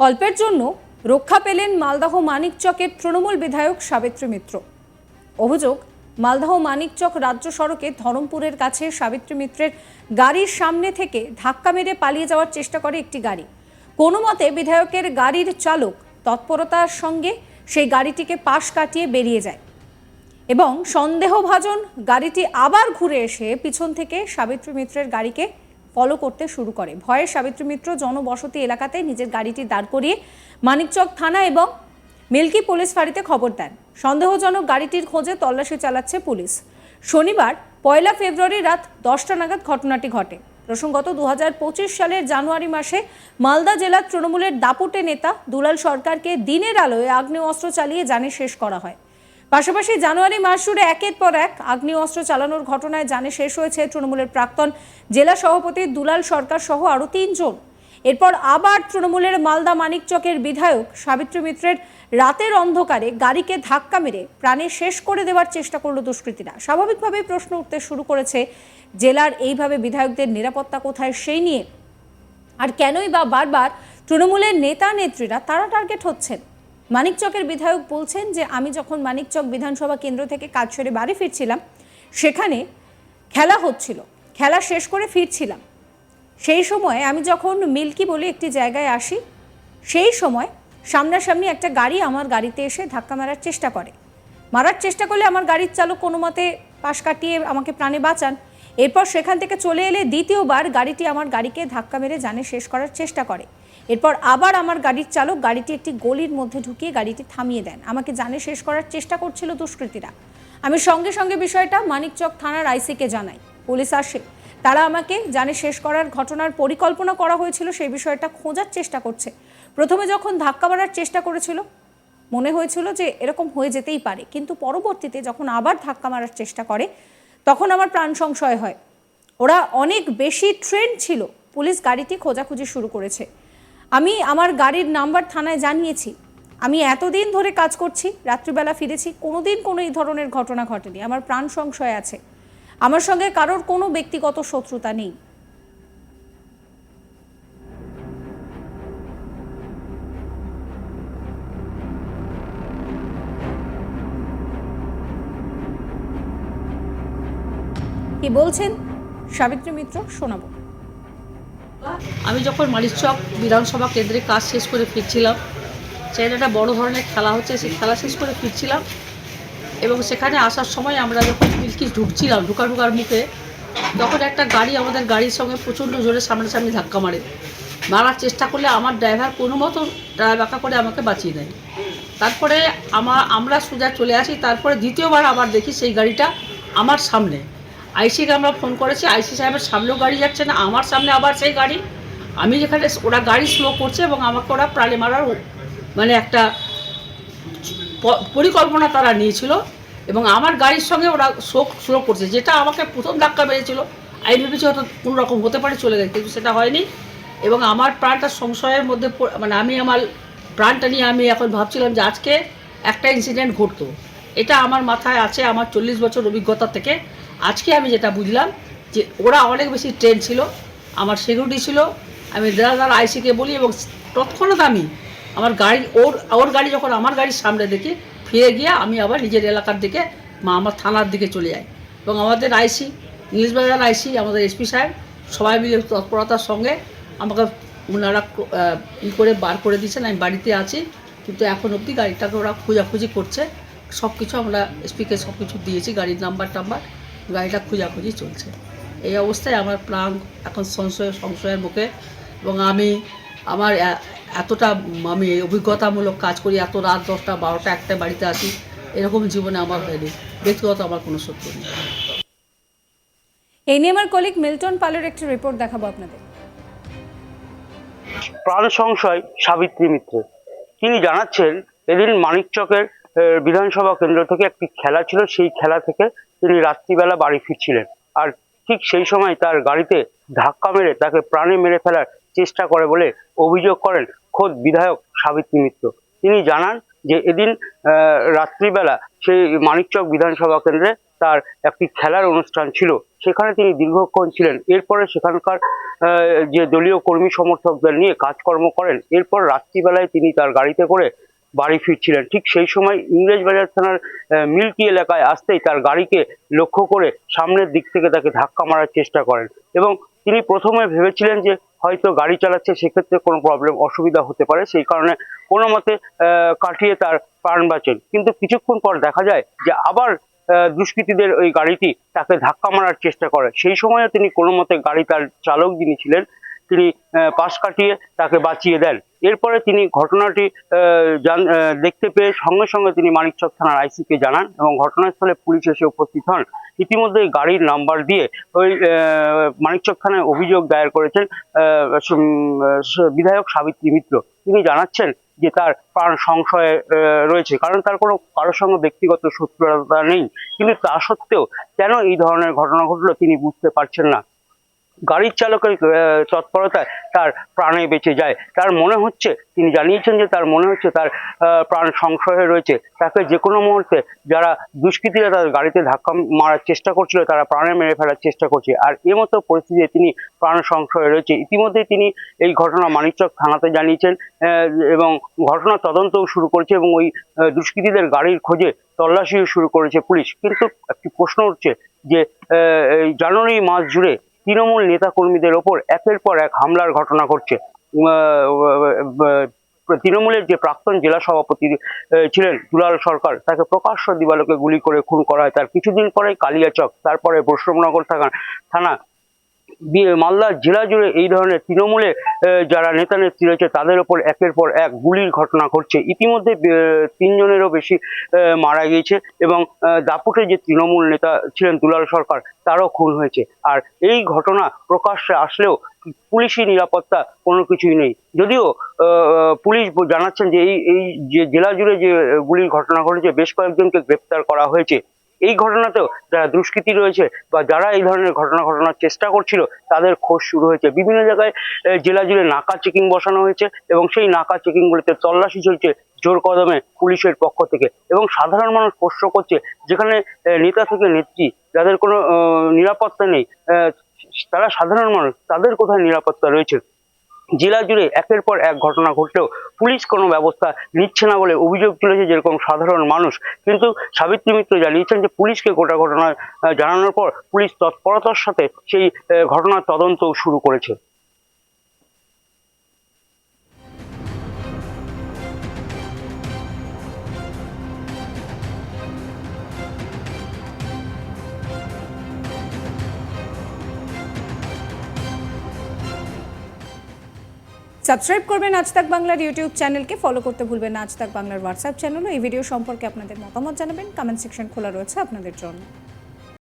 অল্পের জন্য রক্ষা পেলেন মালদহ মানিকচকের তৃণমূল বিধায়ক সাবিত্রী মিত্র। অভিযোগ, মালদহ মানিকচক রাজ্য সড়কে ধরমপুরের কাছে সাবিত্রী মিত্রের গাড়ির সামনে থেকে ধাক্কা মেরে পালিয়ে যাওয়ার চেষ্টা করে একটি গাড়ি। কোনো মতে বিধায়কের গাড়ির চালক তৎপরতার সঙ্গে সেই গাড়িটিকে পাশ কাটিয়ে বেরিয়ে যায় এবং সন্দেহভাজন গাড়িটি আবার ঘুরে এসে পিছন থেকে সাবিত্রী মিত্রের গাড়িকে ফলো করতে শুরু করে। ভয়ে সাবিত্রী মিত্র জনবসতি এলাকাতে নিজের গাড়িটি দাঁড় করিয়ে মানিকচক থানা এবং মিল্কি পুলিশ ফাঁড়িতে খবর দেন। সন্দেহজনক গাড়িটির খোঁজে তল্লাশি চালাচ্ছে পুলিশ। শনিবার, পয়লা ফেব্রুয়ারি রাত দশটা নাগাদ ঘটনাটি ঘটে। প্রসঙ্গত দু হাজার পঁচিশ সালের জানুয়ারি মাসে মালদা জেলার তৃণমূলের দাপুটে নেতা দুলাল সরকারকে দিনের আলোয় আগ্নেয়াস্ত্র চালিয়ে জানে শেষ করা হয়। পাশাপাশি জানুয়ারি মাস জুড়ে একের পর এক আগ্নেয়াস্ত্র চালানোর ঘটনায় জানে শেষ হয়েছে তৃণমূলের প্রাক্তন জেলা সভাপতি দুলাল সরকার সহ আরও তিনজন। এরপর আবার তৃণমূলের মালদা মানিকচকের বিধায়ক সাবিত্রী মিত্রের রাতের অন্ধকারে গাড়িকে ধাক্কা মেরে প্রাণে শেষ করে দেওয়ার চেষ্টা করল দুষ্কৃতীরা। স্বাভাবিকভাবেই প্রশ্ন উঠতে শুরু করেছে, জেলার এইভাবে বিধায়কদের নিরাপত্তা কোথায় সেই নিয়ে? আর কেনই বা বারবার তৃণমূলের নেতা নেত্রীরা তারা টার্গেট হচ্ছেন? মানিকচকের বিধায়ক বলছেন যে, আমি যখন মানিকচক বিধানসভা কেন্দ্র থেকে কাজ সেরে বাড়ি ফিরছিলাম, সেখানে খেলা হচ্ছিল। খেলা শেষ করে ফিরছিলাম। সেই সময় আমি যখন মিল্কি বলে একটি জায়গায় আসি, সেই সময় সামনাসামনি একটা গাড়ি আমার গাড়িতে এসে ধাক্কা মারার চেষ্টা করে। মারার চেষ্টা করলে আমার গাড়ির চালক কোনো মতে পাশ কাটিয়ে আমাকে প্রাণে বাঁচান। এরপর সেখান থেকে চলে এলে দ্বিতীয়বার গাড়িটি আমার গাড়িকে ধাক্কা মেরে জানে শেষ করার চেষ্টা করে। এরপর আবার আমার গাড়ির চালক গাড়িটি একটি গলির মধ্যে ঢুকিয়ে গাড়িটি থামিয়ে দেন। আমাকে জানে শেষ করার চেষ্টা করছিল দুষ্কৃতীরা। আমি সঙ্গে সঙ্গে বিষয়টা মানিকচক থানার আইসিকে জানাই। পুলিশ আসে। তারা আমাকে জানে শেষ করার ঘটনার পরিকল্পনা করা হয়েছিল, সেই বিষয়টা খোঁজার চেষ্টা করছে। প্রথমে যখন ধাক্কা মারার চেষ্টা করেছিল, মনে হয়েছিল যে এরকম হয়ে যেতেই পারে। কিন্তু পরবর্তীতে যখন আবার ধাক্কা মারার চেষ্টা করে, তখন আমার প্রাণ সংশয় হয়। ওরা অনেক বেশি ট্রেন ছিল। পুলিশ গাড়িটি খোঁজাখুঁজি শুরু করেছে। আমি আমার গাড়ির নাম্বার থানায় জানিয়েছি। আমি এতদিন ধরে কাজ করছি, রাত্রিবেলা ফিরেছি, কোনোদিন কোনো এই ধরনের ঘটনা ঘটেনি। আমার প্রাণ সংশয় আছে। আমার সঙ্গে কারোর কোনো ব্যক্তিগত শত্রুতা নেই। কি বলছেন? সাবিত্রী মিত্র, শোনাবো। আমি যখন মালিকচক বিধানসভা কেন্দ্রে কাজ শেষ করে ফিরছিলাম, সেখানে একটা বড় ধরনের খেলা হচ্ছে, সেই খেলা শেষ করে ফিরছিলাম এবং সেখানে আসার সময় আমরা যখন মিল্কি ঢুকছিলাম ঢুকা ঢুকার মুখে, তখন একটা গাড়ি আমাদের গাড়ির সঙ্গে প্রচণ্ড জোরে সামনাসামনি ধাক্কা মারে। মারার চেষ্টা করলে আমার ড্রাইভার কোনো মতো ড্রাইভাকা করে আমাকে বাঁচিয়ে দেয়। তারপরে আমার আমরা সোজা চলে আসি, তারপরে দ্বিতীয়বার আবার দেখি সেই গাড়িটা আমার সামনে। আইসিকে আমরা ফোন করেছি, আইসি সাহেবের সামনেও গাড়ি যাচ্ছে না, আমার সামনে আবার সেই গাড়ি। আমি যেখানে ওরা গাড়ি স্লো করছে এবং আমাকে ওরা প্রাণে মারার মানে একটা পরিকল্পনা তারা নিয়েছিল এবং আমার গাড়ির সঙ্গে ওরা শোক স্লো করছে, যেটা আমাকে প্রথম ধাক্কা মেরেছিল। আমি ভেবেছি হয়তো কোনো রকম হতে পারে, চলে গেছে, কিন্তু সেটা হয়নি। এবং আমার প্রাণটা সংশয়ের মধ্যে মানে আমি আমার প্রাণটা নিয়ে আমি এখন ভাবছিলাম যে আজকে একটা ইনসিডেন্ট ঘটতো। এটা আমার মাথায় আছে, আমার চল্লিশ বছর অভিজ্ঞতা থেকে। আজকে আমি যেটা বুঝলাম যে ওরা অনেক বেশি ট্রেন ছিল, আমার সিকিউরিটি ছিল, আমি দাদা দাদা আইসিকে বলি এবং তৎক্ষণাৎ আমি আমার গাড়ি, ওর ওর গাড়ি যখন আমার গাড়ির সামনে দেখি, ফিরে গিয়ে আমি আবার নিজের এলাকার দিকে মা আমার থানার দিকে চলে যাই। এবং আমাদের আইসি নীলবাজার আইসি আমাদের এসপি সাহেব সবাই মিলে তৎপরতার সঙ্গে আমাকে ওনারা ই করে বার করে দিয়েছেন, আমি বাড়িতে আছি, কিন্তু এখন অবধি গাড়িটাকে ওরা খোঁজাখুঁজি করছে। সব কিছু আমরা এসপিকে সব কিছু দিয়েছি, গাড়ির নাম্বার টাম্বার। গাড়িটা খোঁজাখুঁজি চলছে। এই অবস্থায় আমার প্রাণ এখন সংশয় সংশয়ের মুখে এবং আমি আমার এতটা আমি অভিজ্ঞতামূলক কাজ করি এত রাত দশটা বারোটা একটা বাড়িতে আসি এরকম জীবনে আমার হয়নি। ব্যক্তিগত আমার কোনো সত্য নেই। এই নিয়ে আমার কলিগ মিল্টন পালের একটি রিপোর্ট দেখাবো আপনাদের। প্রাণ সংশয় সাবিত্রী মিত্র তিনি জানাচ্ছেন এদিন মানিকচকের বিধানসভা কেন্দ্র থেকে একটি খেলা ছিল, সেই খেলা থেকে তিনি রাত্রিবেলা বাড়ি ফিরছিলেন। আর ঠিক সেই সময় তার গাড়িতে ধাক্কা মেরে তাকে প্রাণে মেরে ফেলার চেষ্টা করে বলে অভিযোগ করেন খোদ বিধায়ক সাবিত্রী মিত্র। তিনি জানান যে এদিন রাত্রিবেলা সেই মানিকচক বিধানসভা কেন্দ্রে তার একটি খেলার অনুষ্ঠান ছিল। সেখানে তিনি দীর্ঘক্ষণ ছিলেন। এরপরে সেখানকার যে দলীয় কর্মী সমর্থকদের নিয়ে কাজকর্ম করেন। এরপর রাত্রিবেলায় তিনি তার গাড়িতে করে বাড়ি ফিরছিলেন। ঠিক সেই সময় ইংরেজবাজার থানার মিল্কি এলাকায় আসতেই তার গাড়িকে লক্ষ্য করে সামনের দিক থেকে তাকে ধাক্কা মারার চেষ্টা করেন এবং তিনি প্রথমে ভেবেছিলেন যে হয়তো গাড়ি চালাচ্ছে, সেক্ষেত্রে কোনো প্রবলেম অসুবিধা হতে পারে। সেই কারণে কোনো মতে কাটিয়ে তার প্রাণ বাঁচেন। কিন্তু কিছুক্ষণ পর দেখা যায় যে আবার দুষ্কৃতীদের ওই গাড়িটি তাকে ধাক্কা মারার চেষ্টা করে। সেই সময়ে তিনি কোনো মতে গাড়ি তার চালক যিনি ছিলেন তিনি পাশ কাটিয়ে তাকে বাঁচিয়ে দেন। এরপরে তিনি ঘটনাটি দেখতে পেয়ে সঙ্গে সঙ্গে তিনি মানিকচক থানার আইসিকে জানান এবং ঘটনাস্থলে পুলিশ এসে উপস্থিত হন। ইতিমধ্যে গাড়ির নাম্বার দিয়ে ওই মানিকচক থানায় অভিযোগ দায়ের করেছেন বিধায়ক সাবিত্রী মিত্র। তিনি জানাচ্ছেন যে তার প্রাণ সংশয়ে রয়েছে, কারণ তার কোনো, কারোর সঙ্গে ব্যক্তিগত শত্রুতা নেই। কিন্তু তা সত্ত্বেও কেন এই ধরনের ঘটনা ঘটলো তিনি বুঝতে পারছেন না। গাড়ির চালকের তৎপরতায় তার প্রাণে বেঁচে যায়। তার মনে হচ্ছে, তিনি জানিয়েছেন যে তার মনে হচ্ছে তার প্রাণ সংশয়ে রয়েছে। তাকে যে কোনো মুহূর্তে যারা দুষ্কৃতীরা তার গাড়িতে ধাক্কা মারার চেষ্টা করছিল, তারা প্রাণে মেরে ফেলার চেষ্টা করছে। আর এই মতো পরিস্থিতিতে তিনি প্রাণ সংশয়ে রয়েছে। ইতিমধ্যে তিনি এই ঘটনা মানিকচক থানাতে জানিয়েছেন এবং ঘটনা তদন্তও শুরু করেছে এবং ওই দুষ্কৃতীদের গাড়ির খোঁজে তল্লাশিও শুরু করেছে পুলিশ। কিন্তু একটি প্রশ্ন উঠছে যে জানুয়ারি মাস জুড়ে তৃণমূল নেতাকর্মীদের ওপর একের পর এক হামলার ঘটনা ঘটছে। তৃণমূলের যে প্রাক্তন জেলা সভাপতি ছিলেন দুলাল সরকার, তাকে প্রকাশ্য দিবালোকে গুলি করে খুন করা হয়। তার কিছুদিন পরে কালিয়াচক, তারপরে বৈষ্ণবনগর থানা মালদা জেলা জুড়ে এই ধরনের তৃণমূলে যারা নেতা নেত্রী রয়েছে, তাদের ওপর একের পর এক গুলির ঘটনা ঘটছে। ইতিমধ্যে তিনজনেরও বেশি মারা গিয়েছে এবং দাপুটে যে তৃণমূল নেতা ছিলেন দুলাল সরকার, তারও খুন হয়েছে। আর এই ঘটনা প্রকাশ্যে আসলেও পুলিশি নিরাপত্তা কোনো কিছুই নেই। যদিও পুলিশ জানাচ্ছেন যে এই এই যে জেলা জুড়ে যে গুলির ঘটনা ঘটেছে, বেশ কয়েকজনকে গ্রেপ্তার করা হয়েছে। এই ঘটনাতেও যারা দুষ্কৃতী রয়েছে বা যারা এই ধরনের ঘটনা ঘটানোর চেষ্টা করছিল, তাদের খোঁজ শুরু হয়েছে। বিভিন্ন জায়গায় জেলা জুড়ে নাকা চেকিং বসানো হয়েছে এবং সেই নাকা চেকিং গুলিতে তল্লাশি চলছে জোর কদমে পুলিশের পক্ষ থেকে এবং সাধারণ মানুষ প্রশ্ন করছে যেখানে নেতা থেকে নেত্রী, যাদের কোনো নিরাপত্তা নেই তারা সাধারণ মানুষ, তাদের কোথায় নিরাপত্তা রয়েছে? জেলা জুড়ে একের পর এক ঘটনা ঘটলেও পুলিশ কোনো ব্যবস্থা নিচ্ছে না বলে অভিযোগ তুলেছে যেরকম সাধারণ মানুষ। কিন্তু সাবিত্রী মিত্র জানিয়েছেন যে পুলিশকে গোটা ঘটনা জানানোর পর পুলিশ তৎপরতার সাথে সেই ঘটনার তদন্ত শুরু করেছে। সাবস্ক্রাইব করবেন আজ তাক বাংলার ইউটিউব চ্যানেলকে। ফলো করতে ভুলবেন না আজ তাক বাংলার হোয়াটসঅ্যাপ চ্যানেলও। এই ভিডিও সম্পর্কে আপনাদের মতামত জানাবেন। কমেন্ট সেকশন খোলা রয়েছে আপনাদের জন্য।